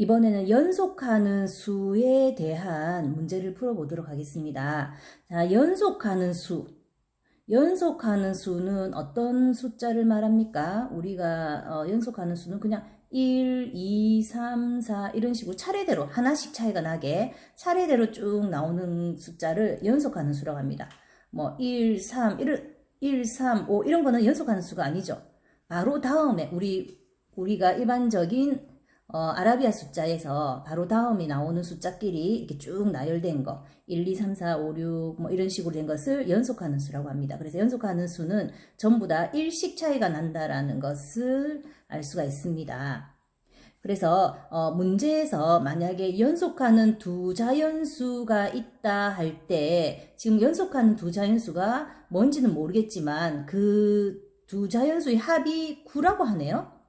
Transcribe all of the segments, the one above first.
이번에는 연속하는 수에 대한 문제를 풀어보도록 하겠습니다. 자, 연속하는 수. 연속하는 수는 어떤 숫자를 말합니까? 우리가 어, 연속하는 수는 그냥 1, 2, 3, 4 이런 식으로 차례대로 하나씩 차이가 나게 차례대로 쭉 나오는 숫자를 연속하는 수라고 합니다. 뭐 1, 3, 1, 1, 3, 5 이런 거는 연속하는 수가 아니죠. 바로 다음에 우리 우리가 일반적인 어, 아라비아 숫자에서 바로 다음에 나오는 숫자끼리 이렇게 쭉 나열된 거 1, 2, 3, 4, 5, 6 뭐 이런 식으로 된 것을 연속하는 수라고 합니다. 그래서 연속하는 수는 전부 다 일식 차이가 난다라는 것을 알 수가 있습니다. 그래서 어, 문제에서 만약에 연속하는 두 자연수가 있다 할 때 지금 연속하는 두 자연수가 뭔지는 모르겠지만 그 두 자연수의 합이 9라고 하네요.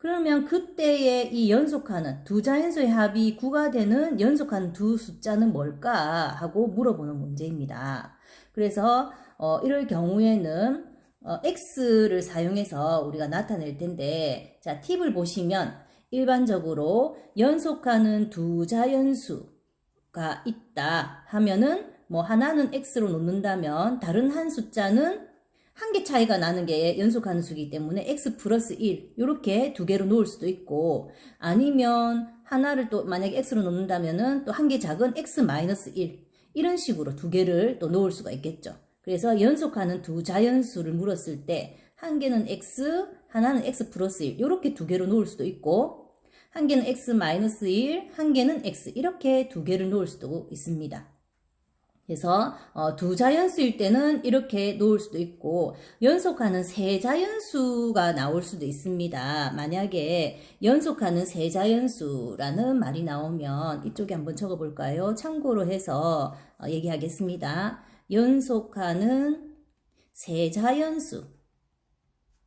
그러면 그때의 이 연속하는 두 자연수의 합이 9가 되는 연속하는 두 숫자는 뭘까 하고 물어보는 문제입니다. 그래서 어, 이럴 경우에는 어, x를 사용해서 우리가 나타낼 텐데 자 팁을 보시면 일반적으로 연속하는 두 자연수가 있다 하면은 뭐 하나는 x로 놓는다면 다른 한 숫자는 한 개 차이가 나는 게 연속하는 수이기 때문에 x 플러스 1 이렇게 두 개로 놓을 수도 있고 아니면 하나를 또 만약에 x로 놓는다면은 또 한 개 작은 x 마이너스 1 이런 식으로 두 개를 또 놓을 수가 있겠죠. 그래서 연속하는 두 자연수를 물었을 때 한 개는 x, 하나는 x 플러스 1 이렇게 두 개로 놓을 수도 있고 한 개는 x 마이너스 1, 한 개는 x 이렇게 두 개를 놓을 수도 있습니다. 그래서 어, 두 자연수일 때는 이렇게 놓을 수도 있고 연속하는 세 자연수가 나올 수도 있습니다. 만약에 연속하는 세 자연수라는 말이 나오면 이쪽에 한번 적어볼까요? 참고로 해서 어, 얘기하겠습니다. 연속하는 세 자연수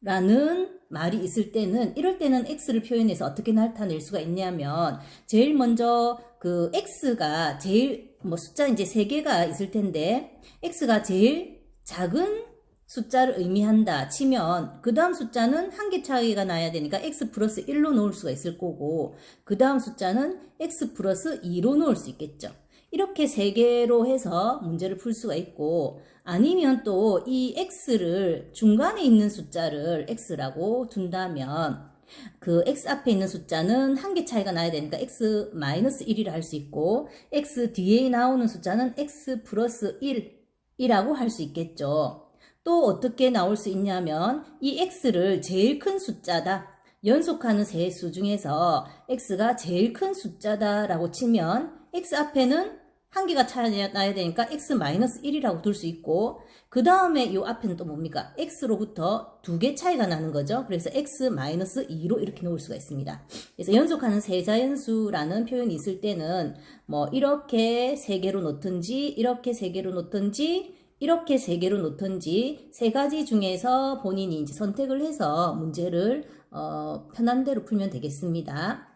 라는 말이 있을 때는 이럴 때는 x를 표현해서 어떻게 나타낼 수가 있냐면 제일 먼저 그 x가 제일 뭐 숫자 이제 세 개가 있을 텐데 x가 제일 작은 숫자를 의미한다 치면 그 다음 숫자는 한 개 차이가 나야 되니까 x 플러스 1로 놓을 수가 있을 거고 그 다음 숫자는 x 플러스 2로 놓을 수 있겠죠. 이렇게 세 개로 해서 문제를 풀 수가 있고 아니면 또 이 x를 중간에 있는 숫자를 x라고 둔다면 그 x 앞에 있는 숫자는 한 개 차이가 나야 되니까 x 마이너스 1이라 할 수 있고 x 뒤에 나오는 숫자는 x 플러스 1 이라고 할 수 있겠죠. 또 어떻게 나올 수 있냐면 이 x를 제일 큰 숫자다. 연속하는 세 수 중에서 x가 제일 큰 숫자다 라고 치면 x 앞에는 한 개가 차이나야 되니까 x-1이라고 둘 수 있고 그 다음에 이 앞에는 또 뭡니까? x로부터 두 개 차이가 나는 거죠. 그래서 x-2로 이렇게 놓을 수가 있습니다. 그래서 연속하는 세자연수라는 표현이 있을 때는 뭐 이렇게 세 개로 놓든지 이렇게 세 개로 놓든지 이렇게 세 개로 놓든지 세 가지 중에서 본인이 이제 선택을 해서 문제를 어, 편한 대로 풀면 되겠습니다.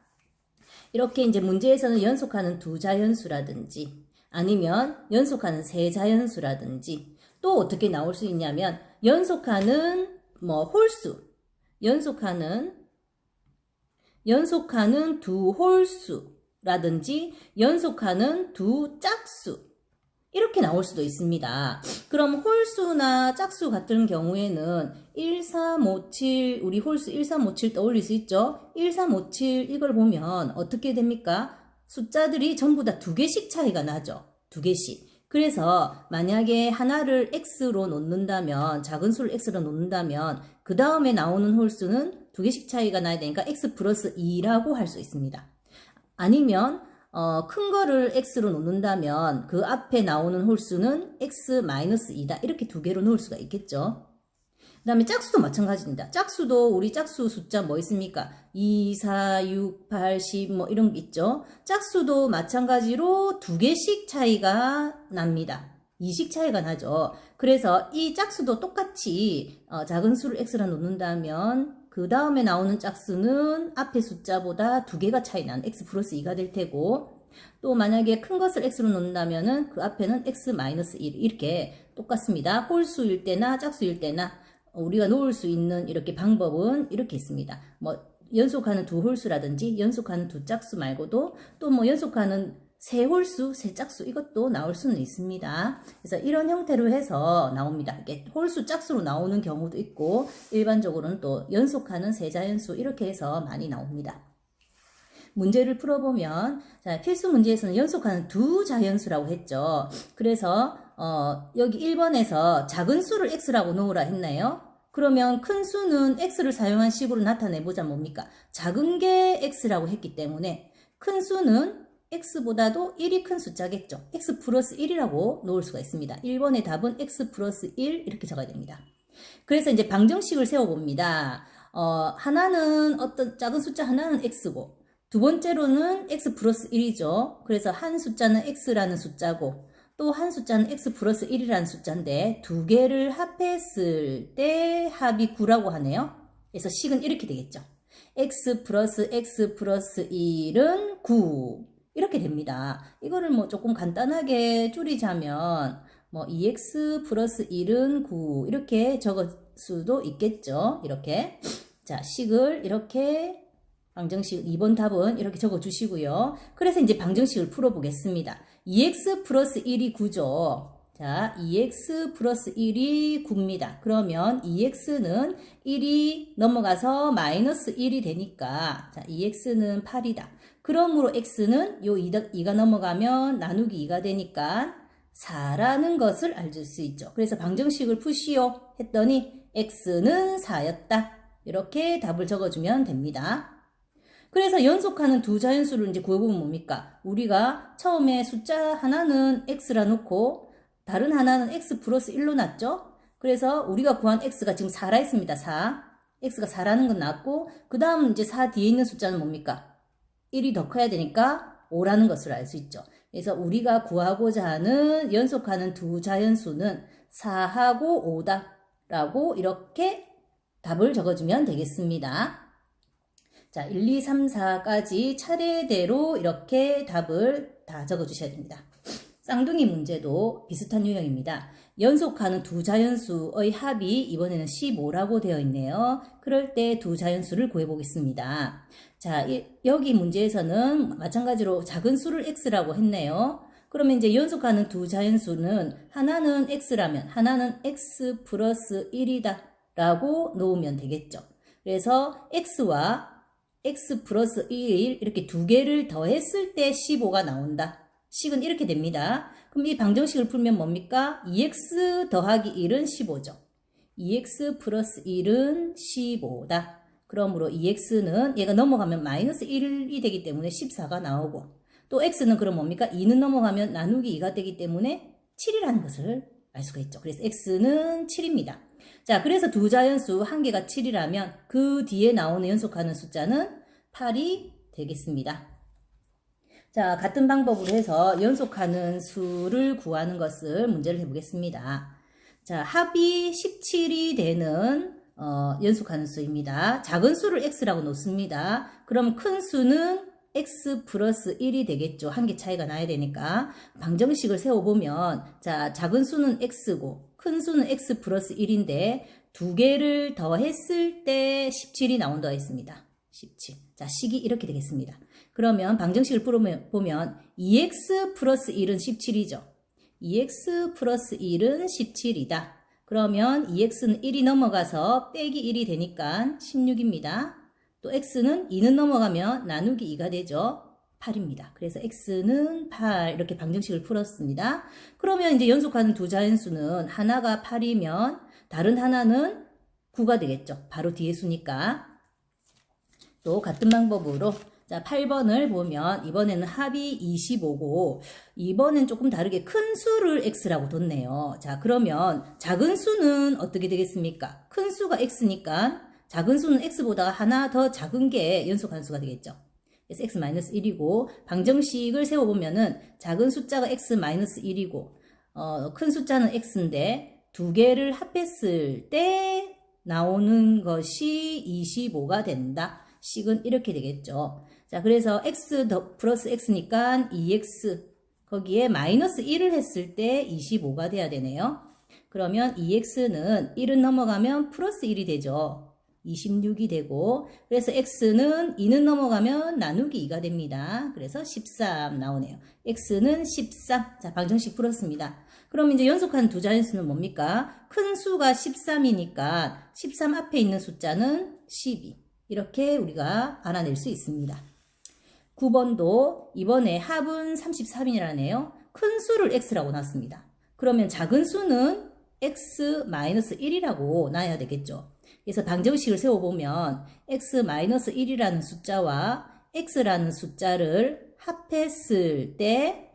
이렇게 이제 문제에서는 연속하는 두 자연수라든지 아니면 연속하는 세 자연수라든지 또 어떻게 나올 수 있냐면 연속하는 뭐 홀수 연속하는 연속하는 두 홀수라든지 연속하는 두 짝수 이렇게 나올 수도 있습니다. 그럼 홀수나 짝수 같은 경우에는 1357 우리 홀수 1357 떠올릴 수 있죠? 1357 이걸 보면 어떻게 됩니까? 숫자들이 전부 다 두 개씩 차이가 나죠. 두 개씩. 그래서 만약에 하나를 x로 놓는다면 작은 수를 x로 놓는다면 그 다음에 나오는 홀수는 두 개씩 차이가 나야 되니까 x 플러스 2라고 할 수 있습니다. 아니면 어, 큰 거를 x로 놓는다면 그 앞에 나오는 홀수는 x-2다. 이렇게 두 개로 놓을 수가 있겠죠. 그 다음에 짝수도 마찬가지입니다. 짝수도 우리 짝수 숫자 뭐 있습니까? 2, 4, 6, 8, 10 뭐 이런 게 있죠. 짝수도 마찬가지로 두 개씩 차이가 납니다. 2식 차이가 나죠. 그래서 이 짝수도 똑같이 어, 작은 수를 x로 놓는다면 그 다음에 나오는 짝수는 앞에 숫자보다 두 개가 차이 난 x 플러스 2가 될 테고 또 만약에 큰 것을 x로 놓는다면 은 그 앞에는 x 마이너스 1 이렇게 똑같습니다. 홀수일 때나 짝수일 때나 우리가 놓을 수 있는 이렇게 방법은 이렇게 있습니다. 뭐 연속하는 두 홀수라든지 연속하는 두 짝수 말고도 또 뭐 연속하는 세 홀수, 세 짝수 이것도 나올 수는 있습니다. 그래서 이런 형태로 해서 나옵니다. 이게 홀수, 짝수로 나오는 경우도 있고 일반적으로는 또 연속하는 세자연수 이렇게 해서 많이 나옵니다. 문제를 풀어보면 자, 필수 문제에서는 연속하는 두 자연수라고 했죠. 그래서 어, 여기 1번에서 작은 수를 x라고 놓으라 했나요? 그러면 큰 수는 x를 사용한 식으로 나타내보자 뭡니까? 작은 게 x라고 했기 때문에 큰 수는 x보다도 1이 큰 숫자겠죠. x 플러스 1이라고 놓을 수가 있습니다. 1번의 답은 x 플러스 1 이렇게 적어야 됩니다. 그래서 이제 방정식을 세워봅니다. 어, 하나는 어떤 작은 숫자 하나는 x고 두 번째로는 x 플러스 1이죠. 그래서 한 숫자는 x라는 숫자고 또 한 숫자는 x 플러스 1이라는 숫자인데 두 개를 합했을 때 합이 9라고 하네요. 그래서 식은 이렇게 되겠죠. x 플러스 x 플러스 1은 9 이렇게 됩니다. 이거를 뭐 조금 간단하게 줄이자면 뭐 2x 플러스 1은 9 이렇게 적을 수도 있겠죠. 이렇게 자 식을 이렇게 방정식 2번 답은 이렇게 적어 주시고요. 그래서 이제 방정식을 풀어 보겠습니다. 2x 플러스 1이 9죠. 자, 2x 플러스 1이 9입니다. 그러면 2x는 1이 넘어가서 마이너스 1이 되니까 자, 2x는 8이다. 그러므로 x는 요 2가, 2가 넘어가면 나누기 2가 되니까 4라는 것을 알수 있죠. 그래서 방정식을 푸시오 했더니 x는 4였다. 이렇게 답을 적어주면 됩니다. 그래서 연속하는 두 자연수를 이제 구해보면 뭡니까? 우리가 처음에 숫자 하나는 x라 놓고 다른 하나는 x 플러스 1로 놨죠? 그래서 우리가 구한 x가 지금 4라 했습니다. 4. x가 4라는 건 나왔고 그 다음 이제 4 뒤에 있는 숫자는 뭡니까? 1이 더 커야 되니까 5라는 것을 알 수 있죠. 그래서 우리가 구하고자 하는 연속하는 두 자연수는 4하고 5다 라고 이렇게 답을 적어주면 되겠습니다. 자, 1, 2, 3, 4까지 차례대로 이렇게 답을 다 적어주셔야 됩니다. 쌍둥이 문제도 비슷한 유형입니다. 연속하는 두 자연수의 합이 이번에는 15라고 되어 있네요. 그럴 때 두 자연수를 구해보겠습니다. 자, 이, 여기 문제에서는 마찬가지로 작은 수를 x라고 했네요. 그러면 이제 연속하는 두 자연수는 하나는 x라면 하나는 x 플러스 1이다 라고 놓으면 되겠죠. 그래서 x와 x 플러스 1 이렇게 두 개를 더했을 때 15가 나온다. 식은 이렇게 됩니다. 그럼 이 방정식을 풀면 뭡니까? 2x 더하기 1은 15죠. 2x 플러스 1은 15다. 그러므로 2x는 얘가 넘어가면 마이너스 1이 되기 때문에 14가 나오고 또 x는 그럼 뭡니까? 2는 넘어가면 나누기 2가 되기 때문에 7이라는 것을 알 수가 있죠. 그래서 x는 7입니다. 자, 그래서 두 자연수 한 개가 7이라면 그 뒤에 나오는 연속하는 숫자는 8이 되겠습니다. 자, 같은 방법으로 해서 연속하는 수를 구하는 것을 문제를 해보겠습니다. 자, 합이 17이 되는 어, 연속하는 수입니다. 작은 수를 x라고 놓습니다. 그럼 큰 수는 x 플러스 1이 되겠죠. 한 개 차이가 나야 되니까. 방정식을 세워보면, 자, 작은 수는 x고, 큰 수는 x 플러스 1인데, 두 개를 더했을 때 17이 나온다고 했습니다. 17. 자, 식이 이렇게 되겠습니다. 그러면 방정식을 풀어보면 2x 플러스 1은 17이죠. 2x 플러스 1은 17이다. 그러면 2x는 1이 넘어가서 빼기 1이 되니까 16입니다. 또 x는 2는 넘어가면 나누기 2가 되죠. 8입니다. 그래서 x는 8 이렇게 방정식을 풀었습니다. 그러면 이제 연속하는 두 자연수는 하나가 8이면 다른 하나는 9가 되겠죠. 바로 뒤에 수니까. 또 같은 방법으로 자, 8번을 보면 이번에는 합이 25고 이번엔 조금 다르게 큰 수를 x라고 뒀네요. 자, 그러면 작은 수는 어떻게 되겠습니까? 큰 수가 x니까 작은 수는 x보다 하나 더 작은 게 연속한 수가 되겠죠. 그래서 x-1이고 방정식을 세워보면은 작은 숫자가 x-1이고 어, 큰 숫자는 x인데 두 개를 합했을 때 나오는 것이 25가 된다. 식은 이렇게 되겠죠. 자, 그래서 x 더 플러스 x니까 2x 거기에 마이너스 1을 했을 때 25가 돼야 되네요. 그러면 2x는 1은 넘어가면 플러스 1이 되죠. 26이 되고 그래서 x는 2는 넘어가면 나누기 2가 됩니다. 그래서 13 나오네요. x는 13. 자, 방정식 풀었습니다. 그럼 이제 연속하는 두 자연수는 뭡니까? 큰 수가 13이니까 13 앞에 있는 숫자는 12. 이렇게 우리가 알아낼 수 있습니다. 9번도 이번에 합은 33이라네요. 큰 수를 x라고 놨습니다. 그러면 작은 수는 x-1이라고 놔야 되겠죠. 그래서 방정식을 세워보면 x-1이라는 숫자와 x라는 숫자를 합했을 때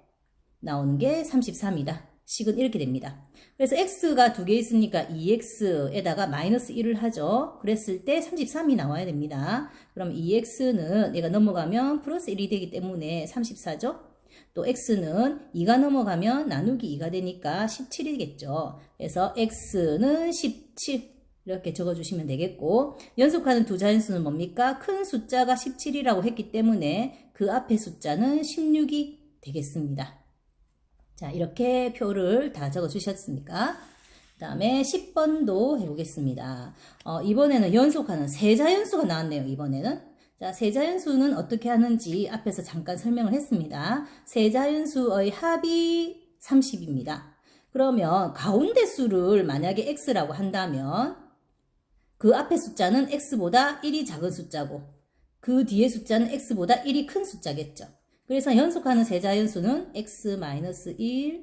나오는 게 33이다. 식은 이렇게 됩니다. 그래서 x가 두 개 있으니까 2x에다가 마이너스 1을 하죠. 그랬을 때 33이 나와야 됩니다. 그럼 2x는 얘가 넘어가면 플러스 1이 되기 때문에 34죠. 또 x는 2가 넘어가면 나누기 2가 되니까 17이겠죠. 그래서 x는 17 이렇게 적어주시면 되겠고 연속하는 두 자연수는 뭡니까? 큰 숫자가 17이라고 했기 때문에 그 앞에 숫자는 16이 되겠습니다. 자 이렇게 표를 다 적어주셨습니까? 그 다음에 10번도 해보겠습니다. 어, 이번에는 연속하는 세 자연수가 나왔네요. 이번에는 자, 세자연수는 어떻게 하는지 앞에서 잠깐 설명을 했습니다. 세자연수의 합이 30입니다. 그러면 가운데 수를 만약에 x라고 한다면 그 앞에 숫자는 x보다 1이 작은 숫자고 그 뒤에 숫자는 x보다 1이 큰 숫자겠죠. 그래서 연속하는 세자연수는 x-1,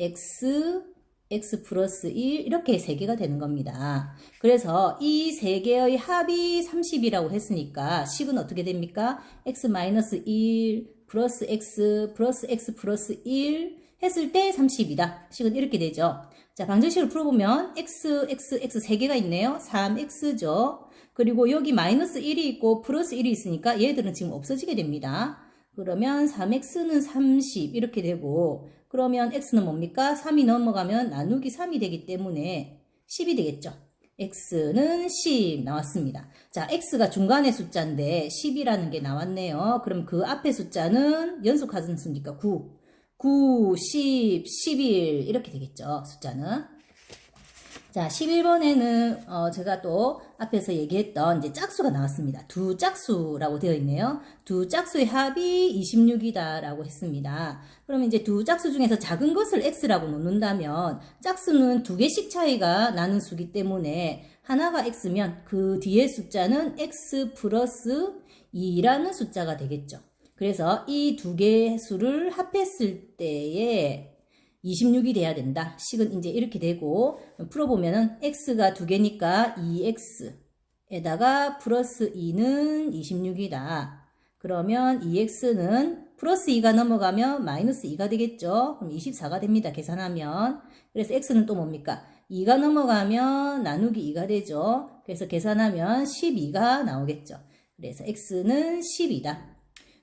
x, x 플러스 1 이렇게 세 개가 되는 겁니다. 그래서 이세 개의 합이 30이라고 했으니까 식은 어떻게 됩니까? x-1 플러스 x 플러스 x 플러스 1 했을 때 30이다. 식은 이렇게 되죠. 자, 방정식을 풀어보면 x, x, x 세 개가 있네요. 3x죠. 그리고 여기 마이너스 1이 있고 플러스 1이 있으니까 얘들은 지금 없어지게 됩니다. 그러면 3x는 30 이렇게 되고 그러면 x는 뭡니까? 3이 넘어가면 나누기 3이 되기 때문에 10이 되겠죠. x는 10 나왔습니다. 자, x가 중간의 숫자인데 10이라는 게 나왔네요. 그럼 그 앞에 숫자는 연속하는 수니까 9. 9, 10, 11 이렇게 되겠죠. 숫자는. 자, 11번에는 어, 제가 또 앞에서 얘기했던 이제 짝수가 나왔습니다. 두 짝수라고 되어 있네요. 두 짝수의 합이 26이다라고 했습니다. 그러면 이제 두 짝수 중에서 작은 것을 x라고 놓는다면 짝수는 두 개씩 차이가 나는 수기 때문에 하나가 x면 그 뒤에 숫자는 x 플러스 2라는 숫자가 되겠죠. 그래서 이 두 개의 수를 합했을 때에 26이 돼야 된다. 식은 이제 이렇게 되고 풀어보면은 x가 두 개니까 2x에다가 플러스 2는 26이다. 그러면 2x는 플러스 2가 넘어가면 마이너스 2가 되겠죠. 그럼 24가 됩니다. 계산하면. 그래서 x는 또 뭡니까? 2가 넘어가면 나누기 2가 되죠. 그래서 계산하면 12가 나오겠죠. 그래서 x는 10이다.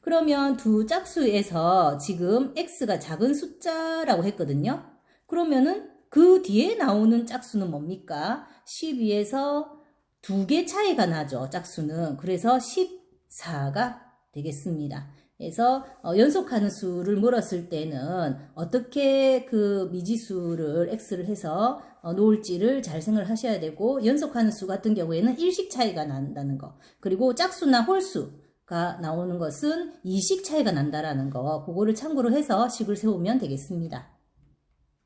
그러면 두 짝수에서 지금 x가 작은 숫자라고 했거든요. 그러면은 그 뒤에 나오는 짝수는 뭡니까? 12에서 두 개 차이가 나죠. 짝수는. 그래서 14가 되겠습니다. 그래서 어, 연속하는 수를 물었을 때는 어떻게 그 미지수를 x를 해서 어, 놓을지를 잘 생각을 하셔야 되고 연속하는 수 같은 경우에는 일식 차이가 난다는 거 그리고 짝수나 홀수 가 나오는 것은 이식 차이가 난다라는 거 그거를 참고로 해서 식을 세우면 되겠습니다.